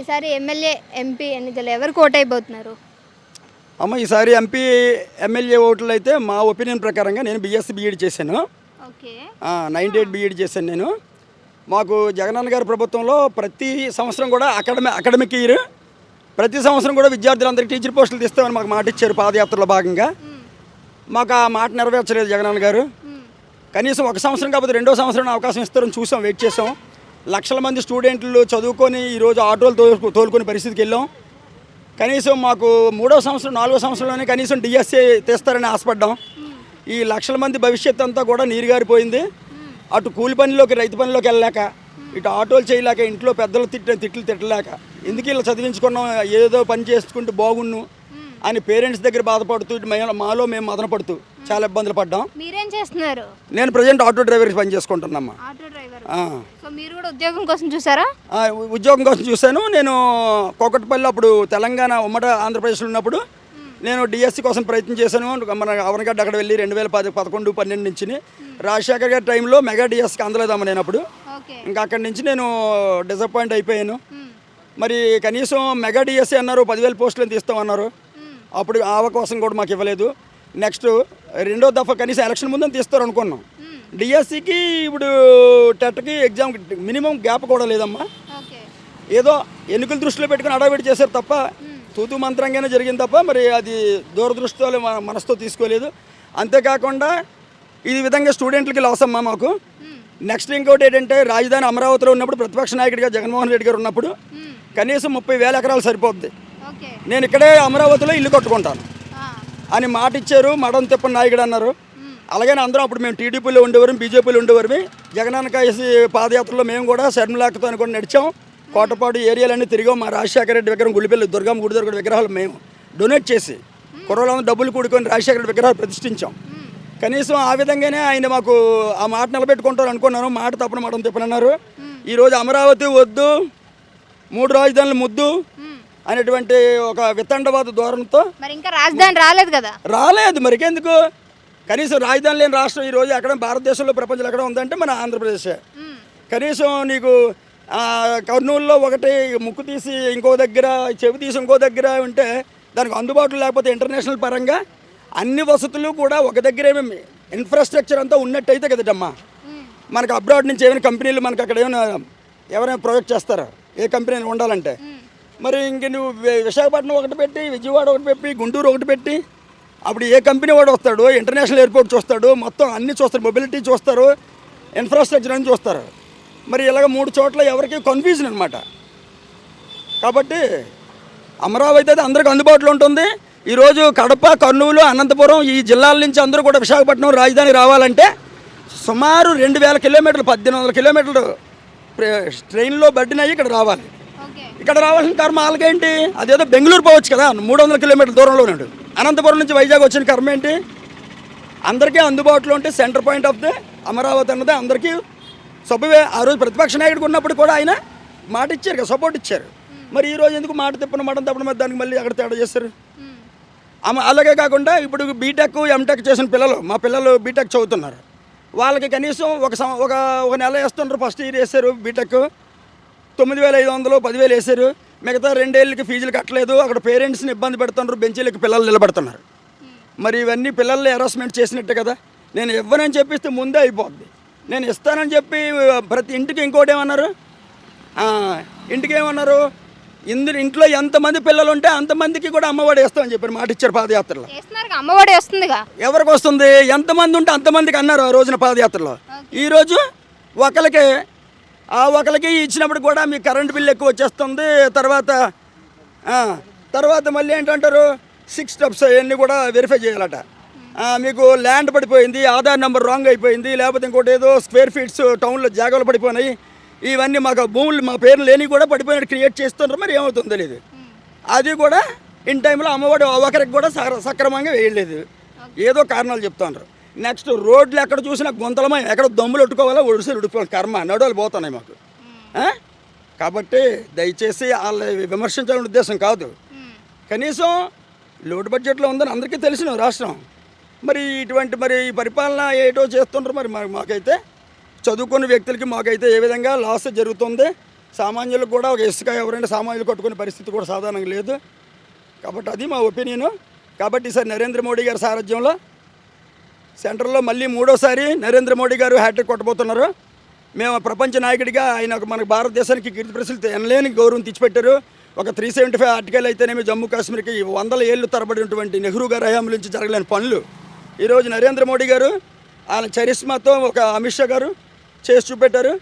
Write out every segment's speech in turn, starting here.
ఈసారి MLA MP ఎన్నికలు ఎవరు కోటైపోతున్నారు అమ్మ ఈసారి ఎంపీ ఎమ్మెల్యే ఓట్లు అయితే మా ఒపీనియన్ ప్రకారంగా నేను బీఎస్సీ బీఈడి చేశాను. ఓకే. నైంటీ ఎయిట్ బీఈడి చేశాను నేను. మాకు జగనన్న గారి ప్రభుత్వంలో ప్రతి సంవత్సరం కూడా అకాడమి అకాడమిక్ ఇయర్. ప్రతి సంవత్సరం కూడా విద్యార్థులందరికీ టీచర్ పోస్టులు తీస్తామని మాకు మాట ఇచ్చారు పాదయాత్రలో భాగంగా. మాకు ఆ మాట నెరవేర్చలేదు జగనన్న గారు. కనీసం ఒక సంవత్సరం కాకపోతే రెండో సంవత్సరం అవకాశం ఇస్తారని చూసాం వెయిట్ చేసాం. లక్షల మంది స్టూడెంట్లు చదువుకొని ఈరోజు ఆటోలు తో తోలుకునే పరిస్థితికి వెళ్ళాం. కనీసం మాకు మూడో సంవత్సరం నాలుగో సంవత్సరంలోనే కనీసం డిఎస్సీ తీస్తారని ఆశపడ్డాం. ఈ లక్షల మంది భవిష్యత్ అంతా కూడా నీరుగారిపోయింది. అటు కూలి పనిలోకి రైతు పనిలోకి వెళ్ళలేక ఇటు ఆటోలు చేయలేక ఇంట్లో పెద్దలు తిట్టిన తిట్లు తిట్టలేక ఎందుకు ఇలా చదివించుకున్నాం? ఏదో పని చేసుకుంటూ బాగున్ను. అని పేరెంట్స్ దగ్గర బాధపడుతూ మాలో మేము మదన పడుతూ చాలా ఇబ్బందులు పడ్డాం. మీరేం చేస్తున్నారు? నేను ప్రజెంట్ ఆటో డ్రైవర్కి పని చేసుకుంటున్నామ్మా. Auto driver. ఆ. సో మీరు కూడా ఉద్యోగం కోసం చూసారా? ఉద్యోగం కోసం చూశాను. నేను కోకట్పల్లి అప్పుడు తెలంగాణ ఉమ్మడి ఆంధ్రప్రదేశ్లో ఉన్నప్పుడు నేను డిఎస్సి కోసం ప్రయత్నం చేశాను. మన అవనగడ్డ అక్కడ వెళ్ళి రెండు వేల పది పదకొండు పన్నెండు నుంచి రాజశేఖర్ గారి టైంలో మెగా డిఎస్కి అందలేదమ్మ నేను అప్పుడు. ఇంకా అక్కడి నుంచి నేను డిసప్పాయింట్ అయిపోయాను. మరి కనీసం మెగా డిఎస్సి అన్నారు పదివేల పోస్టులు తీస్తామన్నారు అప్పుడు ఆ అవకాశం కూడా మాకు ఇవ్వలేదు. నెక్స్ట్ రెండో దఫా కనీసం ఎలక్షన్ ముందు తీస్తారు అనుకున్నాం. డిఎస్సికి ఇప్పుడు టెట్కి ఎగ్జామ్ మినిమం గ్యాప్ కూడా లేదమ్మా. ఏదో ఎన్నికల దృష్టిలో పెట్టుకుని అడావిడి చేశారు తప్ప తూతు మంత్రంగానే జరిగింది తప్ప మరి అది దూరదృష్టితో మన- మనసుతో తీసుకోలేదు. అంతేకాకుండా ఈ విధంగా స్టూడెంట్లకి లాస్ అమ్మా మాకు. నెక్స్ట్ ఇంకోటి ఏంటంటే రాజధాని అమరావతిలో ఉన్నప్పుడు ప్రతిపక్ష నాయకుడిగా జగన్మోహన్ రెడ్డి గారు ఉన్నప్పుడు కనీసం ముప్పై వేల ఎకరాలు సరిపోద్ది. నేను ఇక్కడే అమరావతిలో ఇల్లు కట్టుకుంటాను. అని మాట ఇచ్చారు మడం తిప్పని నాయకుడు అన్నారు. అలాగని అందరం అప్పుడు మేము టీడీపీలో ఉండేవారు బీజేపీలో ఉండేవారు జగనన్న కాసి పాదయాత్రలో మేము కూడా శర్మిలాకతో కూడా నడిచాం. కోటపాడు ఏరియాలన్నీ తిరిగాం. మా రాజశేఖర రెడ్డి విగ్రహం గుడిపల్లి దుర్గమ్మ గుడి దగ్గర విగ్రహాలు మేము డొనేట్ చేసి కుర్రలందరూ డబ్బులు కూడుకొని రాజశేఖర రెడ్డి విగ్రహాలు ప్రతిష్ఠించాం. కనీసం ఆ విధంగానే ఆయన మాకు ఆ మాట నిలబెట్టుకుంటారు అనుకున్నాను మాట తప్పని మాట తిప్పనన్నారు ఈరోజు అమరావతి వద్దు మూడు రాజధానులు ముద్దు అనేటువంటి ఒక వితండవాద ధోరణితో మరి ఇంకా రాజధాని రాలేదు కదా? రాలేదు. మరికెందుకు? కనీసం రాజధాని లేని రాష్ట్రం ఈరోజు ఎక్కడ భారతదేశంలో ప్రపంచంలో ఎక్కడ ఉందంటే మన ఆంధ్రప్రదేశ్. కనీసం నీకు కర్నూలులో ఒకటి ముక్కు తీసి ఇంకో దగ్గర చెవి తీసి ఇంకో దగ్గర ఉంటే దానికి అందుబాటులో లేకపోతే ఇంటర్నేషనల్ పరంగా అన్ని వసతులు కూడా ఒక దగ్గర ఏమి ఇన్ఫ్రాస్ట్రక్చర్ అంతా ఉన్నట్టయితే కదటమ్మా. మనకు అబ్రాడ్ నుంచి ఏమైనా కంపెనీలు మనకు అక్కడ ఏమైనా ఎవరైనా ప్రొజెక్ట్ చేస్తారా? ఏ కంపెనీ ఉండాలంటే. మరి ఇంక నువ్వు విశాఖపట్నం ఒకటి పెట్టి విజయవాడ ఒకటి పెట్టి గుంటూరు ఒకటి పెట్టి అప్పుడు ఏ కంపెనీ వాడు వస్తాడు? ఇంటర్నేషనల్ ఎయిర్పోర్ట్ చూస్తాడు. మొత్తం అన్ని చూస్తారు. మొబిలిటీ చూస్తారు. ఇన్ఫ్రాస్ట్రక్చర్ అని చూస్తారు. మరి ఇలాగ మూడు చోట్ల ఎవరికి కన్ఫ్యూజన్ అనమాట కాబట్టి అమరావతి అయితే అందరికి అందుబాటులో ఉంటుంది. ఈరోజు కడప కర్నూలు అనంతపురం ఈ జిల్లాల నుంచి అందరూ కూడా విశాఖపట్నం రాజధాని రావాలంటే సుమారు రెండు వేల కిలోమీటర్లు పద్దెనిమిది వందల కిలోమీటర్లు ట్రైన్లో బడ్డినయ్యి ఇక్కడ రావాలి. ఇక్కడ రావాల్సిన కర్మ వాళ్ళకేంటి? అదేదో బెంగళూరు పోవచ్చు కదా మూడు వందల కిలోమీటర్ల దూరంలో ఉన్నాడు. అనంతపురం నుంచి వైజాగ్ వచ్చిన కర్మ ఏంటి? అందరికీ అందుబాటులో ఉంటే centre point of the Amaravati అన్నది అందరికీ సభ్యువే ఆ రోజు ప్రతిపక్ష నాయకుడికి ఉన్నప్పుడు కూడా ఆయన మాట ఇచ్చారు కదా సపోర్ట్ ఇచ్చారు. మరి ఈ రోజు ఎందుకు మాట తిప్పన మాట తప్పడం మరి దానికి మళ్ళీ అక్కడ తేడా చేస్తారు? అలాగే కాకుండా ఇప్పుడు బీటెక్ ఎంటెక్ చేసిన పిల్లలు మా పిల్లలు బీటెక్ చదువుతున్నారు. వాళ్ళకి కనీసం ఒక ఒక ఒక నెల వేస్తున్నారు ఫస్ట్ ఇయర్ వేస్తారు బీటెక్ తొమ్మిది వేల ఐదు వందలు పదివేలు వేసారు మిగతా రెండేళ్ళకి ఫీజులు కట్టలేదు. అక్కడ పేరెంట్స్ని ఇబ్బంది పెడుతున్నారు బెంచీలకి పిల్లలు నిలబడుతున్నారు. మరి ఇవన్నీ పిల్లల్ని హెరాస్మెంట్ చేసినట్టే కదా. నేను ఇవ్వనని చెప్పిస్తే ముందే అయిపోద్ది. నేను ఇస్తానని చెప్పి ప్రతి ఇంటికి ఇంకోటి ఏమన్నారు? ఇంటికి ఏమన్నారు? ఇందు ఇంట్లో ఎంతమంది పిల్లలు ఉంటే అంతమందికి కూడా అమ్మఒడి వేస్తామని చెప్పారు మాట ఇచ్చారు పాదయాత్రలో అమ్మఒడి వస్తుందిగా? ఎవరికి వస్తుంది? ఎంతమంది ఉంటే అంతమందికి అన్నారు ఆ రోజున పాదయాత్రలో. ఈరోజు ఒకరికి ఆ ఒకరికి ఇచ్చినప్పుడు కూడా మీకు కరెంట్ బిల్ ఎక్కువ వచ్చేస్తుంది. తర్వాత తర్వాత మళ్ళీ ఏంటంటారు? సిక్స్ స్టెప్స్ అవన్నీ కూడా వెరిఫై చేయాలట. మీకు ల్యాండ్ పడిపోయింది ఆధార్ నెంబర్ రాంగ్ అయిపోయింది లేకపోతే ఇంకోటి ఏదో స్క్వేర్ ఫీట్స్ టౌన్లో జాగాలు పడిపోయినాయి. ఇవన్నీ మాకు భూములు మా పేర్లు లేని కూడా పడిపోయినట్టు క్రియేట్ చేస్తున్నారు మరి ఏమవుతుందో తెలియదు అది కూడా ఇన్ టైంలో అమ్మఒడి ఒకరికి కూడా సక్ర- సక్రమంగా వేయలేదు. ఏదో కారణాలు చెప్తున్నారు నెక్స్ట్ రోడ్లు ఎక్కడ చూసినా గుంతలమై ఎక్కడ దమ్ములు ఒట్టుకోవాలా ఒడిసి ఉడిపోవాలి కర్మ నడవలు పోతున్నాయి మాకు. కాబట్టి దయచేసి వాళ్ళ విమర్శించాలనే ఉద్దేశం కాదు. కనీసం లోటు బడ్జెట్లో ఉందని అందరికీ తెలిసిన రాష్ట్రం. మరి ఇటువంటి మరి పరిపాలన ఏటో చేస్తుండ్రు మరి మరి మాకైతే. చదువుకున్న వ్యక్తులకి మాకైతే ఏ విధంగా లాస్ జరుగుతుంది? సామాన్యులకు కూడా ఒక ఇసుక ఎవరైనా సామాన్యులు కొట్టుకునే పరిస్థితి కూడా సాధారణంగా లేదు. కాబట్టి అది మా ఒపీనియను. కాబట్టి ఈసారి నరేంద్ర మోడీ గారి సారథ్యంలో సెంటర్లో మళ్ళీ మూడోసారి నరేంద్ర మోడీ గారు హ్యాట్రిక్ కొట్టబోతున్నారు. మేము ప్రపంచ నాయకుడిగా ఆయన ఒక మన భారతదేశానికి కీర్తి ప్రశ్నలు ఎనలేని గౌరవం తెచ్చిపెట్టారు. ఒక త్రీ సెవెంటీ ఫైవ్ ఆర్టికల్ అయితేనేమి జమ్మూ కాశ్మీర్కి వందల ఏళ్ళు తరబడినటువంటి నెహ్రూ గారి హయాంలో నుంచి జరగలేని పనులు. ఈరోజు నరేంద్ర మోడీ గారు ఆయన చరిస్మాతో ఒక అమిత్ షా గారు చేసి చూపెట్టారు.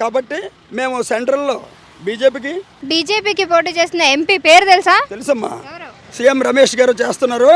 కాబట్టి మేము సెంట్రల్లో బీజేపీకి బీజేపీకి పోటీ చేసిన ఎంపీ పేరు తెలుసా? తెలుసమ్మా. సీఎం రమేష్ గారు చేస్తున్నారు.